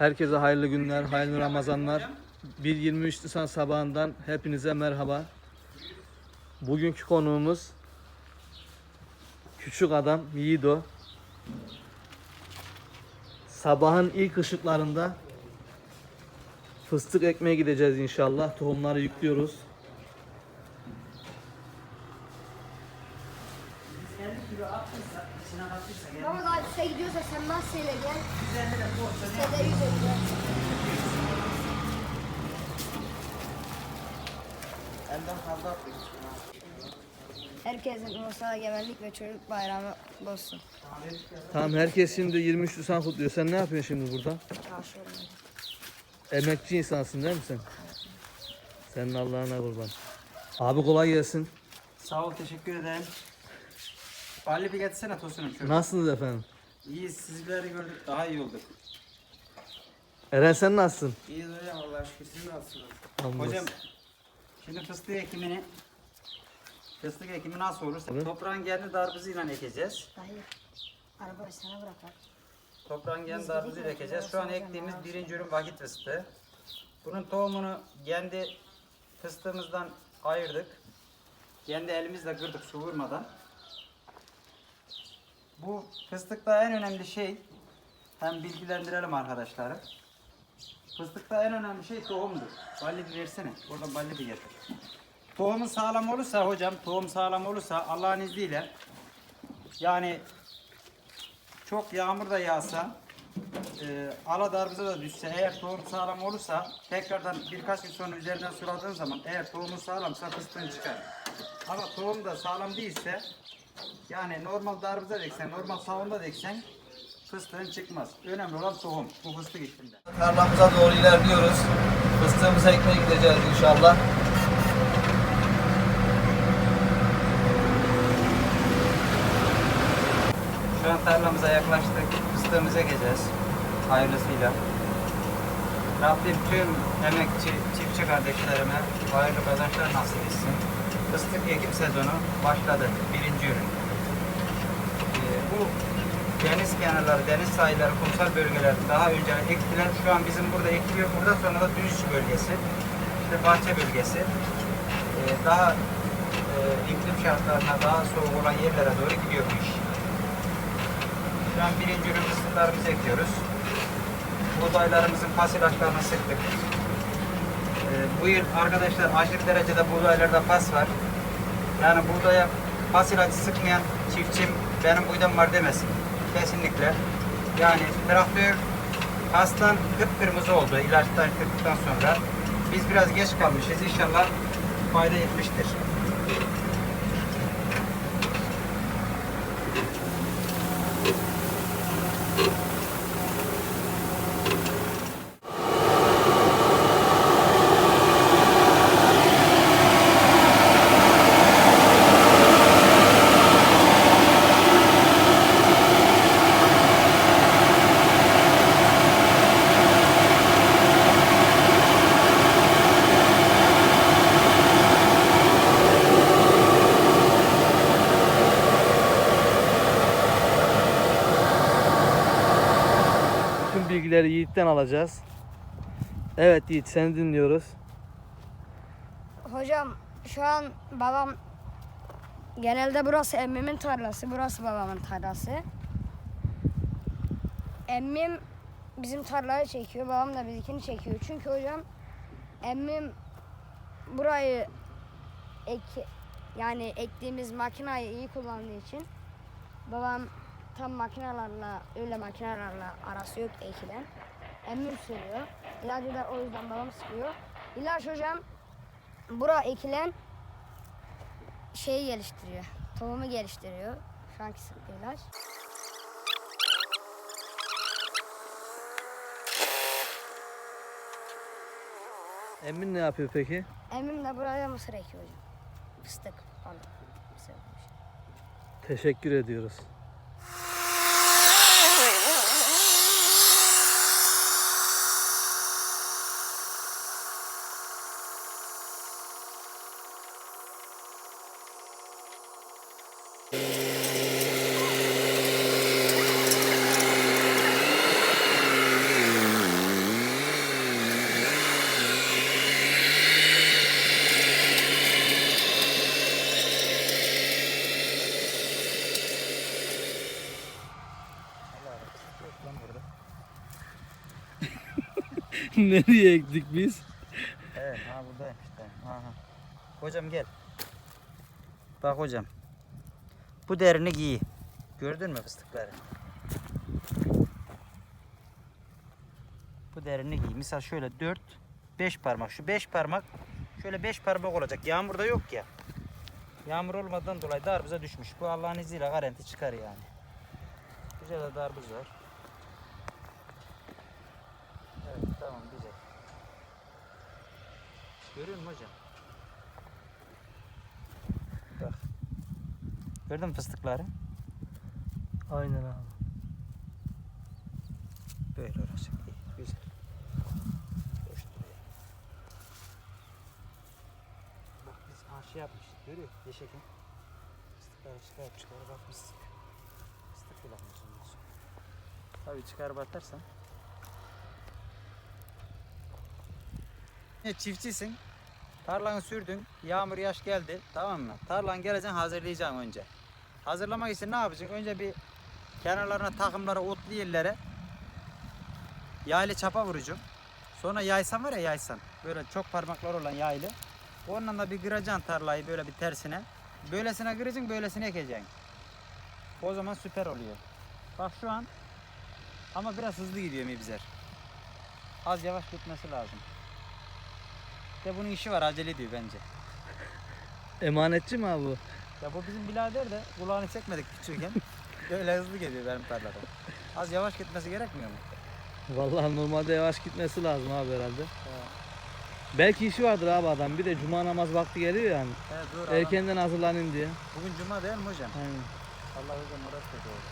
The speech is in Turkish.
Herkese hayırlı günler, hayırlı Ramazanlar. 1-23 Nisan sabahından hepinize merhaba. Bugünkü konuğumuz küçük adam Yiğido. Sabahın ilk ışıklarında fıstık ekmeye gideceğiz inşallah. Tohumları yüklüyoruz. Ama daha üste gidiyorsa sen masayla gel. Ya da yüz gel. Elden fazla attık. Herkesin Musa Geberlik ve Çocuk Bayramı olsun. Tamam herkes şimdi 23 Nisan kutluyor. Sen ne yapıyorsun şimdi burada? Karşı olun. Emekçi insansın değil mi sen? Senin Allah'ına kurban. Abi kolay gelsin. Sağ ol teşekkür ederim. Bali bir getirsene tosunum şöyle. Nasılsınız efendim? İyi sizleri gördük daha iyi olduk. Eren sen nasılsın? İyi hocam Allah'a şükür siz nasılsınız? Hamdolsun. Hocam şimdi fıstık ekimini fıstık ekimi nasıl olursa Evet. toprağın kendi darbızıyla ekeceğiz. Hayır. Arabayı sana bırakar. Toprağın kendi darbızıyla ekeceğiz. Şu an ektiğimiz birinci ürün vakit fıstığı. Bunun tohumunu kendi fıstığımızdan ayırdık. Kendi elimizle kırdık su vurmadan. Bu fıstıkta en önemli şey hem bilgilendirelim arkadaşları. Fıstıkta en önemli şey tohumdur. Balli versene. Oradan balli getir. Tohumun sağlam olursa hocam, tohum sağlam olursa Allah'ın izniyle yani çok yağmur da yağsa e, ala darbıza da düşse eğer tohum sağlam olursa tekrardan birkaç gün sonra üzerinden suladığın zaman eğer tohumun sağlamsa fıstığın çıkar. Ama tohum da sağlam değilse yani normal darbıza deksen, normal savunda deksen fıstığın çıkmaz. Önemli olan tohum. Bu fıstık işinde. Tarlamıza doğru ilerliyoruz. Fıstığımızı ekmeye gideceğiz inşallah. Şu an tarlamıza yaklaştık. Fıstığımızı ekeceğiz. Hayırlısıyla. Rabbim tüm emekçi, çiftçi kardeşlerime hayırlı kazançlar nasip etsin. Fıstık ekim sezonu başladı. Birinci ürün. Ee, bu deniz kenarları, deniz sahilleri, kumsal bölgeler daha önce ektiler. Şu an bizim burada ekiliyor. Burada sonra da düz bölgesi, işte bahçe bölgesi. Ee, daha e, iklim şartlarına daha soğuk olan yerlere doğru gidiyor iş. Şu an birinci ürün fıstıklarımızı ekliyoruz. Buğdaylarımızın pasilaçlarını sıktık. Ee, bu yıl arkadaşlar aşırı derecede buğdaylarda pas var. Yani buğdaya pas ilacı sıkmayan çiftçim benim buğdam var demesin. Kesinlikle. Yani traktör pastan kıpkırmızı oldu ilaçtan kırdıktan sonra. Biz biraz geç kalmışız. İnşallah fayda etmiştir. Bilgileri Yiğit'ten alacağız. Evet Yiğit seni dinliyoruz. Hocam şu an babam genelde burası emmimin tarlası, burası babamın tarlası. Emmim bizim tarlayı çekiyor, babam da bizimkini çekiyor. Çünkü hocam emmim burayı ek yani ektiğimiz makinayı iyi kullandığı için babam tam makinelerle öyle makinelerle arası yok ekilen. Emmim sürüyor. İlacı da o yüzden babam sıkıyor. İlaç hocam bura ekilen şeyi geliştiriyor. Tohumu geliştiriyor. Şu anki sıktığı ilaç. Emin ne yapıyor peki? Emmim de buraya mısır ekiyor hocam. Fıstık falan. Ekmiş. Teşekkür ediyoruz. Nereye ektik biz? Evet, ha buradayım işte. Aha. Hocam gel. Bak hocam. Bu derini giy. Gördün mü fıstıkları? Bu derini giy. Misal şöyle 4 5 parmak. Şu 5 parmak şöyle 5 parmak olacak. Yağmurda yok ya. Yağmur olmadan dolayı darbuza düşmüş. Bu Allah'ın izniyle garanti çıkar yani. Güzel de darbuz var. Evet tamam güzel. Görüyor musun hocam? Bak. Gördün mü fıstıkları? Aynen abi. Böyle olacak. İyi, güzel. Hoş duruyor. Bak biz ha şey yapmışız. Görüyor musun? Yeşekin. Fıstıkları çıkarıp çıkarıp atmışız. Fıstık sonra. Tabii çıkarıp atarsan. Çiftçisin. Tarlanı sürdün. Yağmur yaş geldi. Tamam mı? Tarlan geleceksin hazırlayacaksın önce. Hazırlamak için ne yapacaksın? Önce bir kenarlarına takımlara otlu yerlere yaylı çapa vuracağım. Sonra yaysan var ya yaysan. Böyle çok parmaklar olan yaylı. Onunla da bir kıracaksın tarlayı böyle bir tersine. Böylesine kıracaksın, böylesine ekeceksin. O zaman süper oluyor. Bak şu an ama biraz hızlı gidiyor mibzer. Az yavaş gitmesi lazım. De bunun işi var acele ediyor bence. Emanetçi mi abi bu? Ya bu bizim birader de kulağını çekmedik küçükken. Böyle hızlı geliyor benim tarlada. Az yavaş gitmesi gerekmiyor mu? Vallahi normalde yavaş gitmesi lazım abi herhalde. Belki işi vardır abi adam. Bir de cuma namaz vakti geliyor yani. Evet, adam. Erkenden hazırlanayım diye. Bugün cuma değil mi hocam? Aynen. Allah hocam orası da doğru.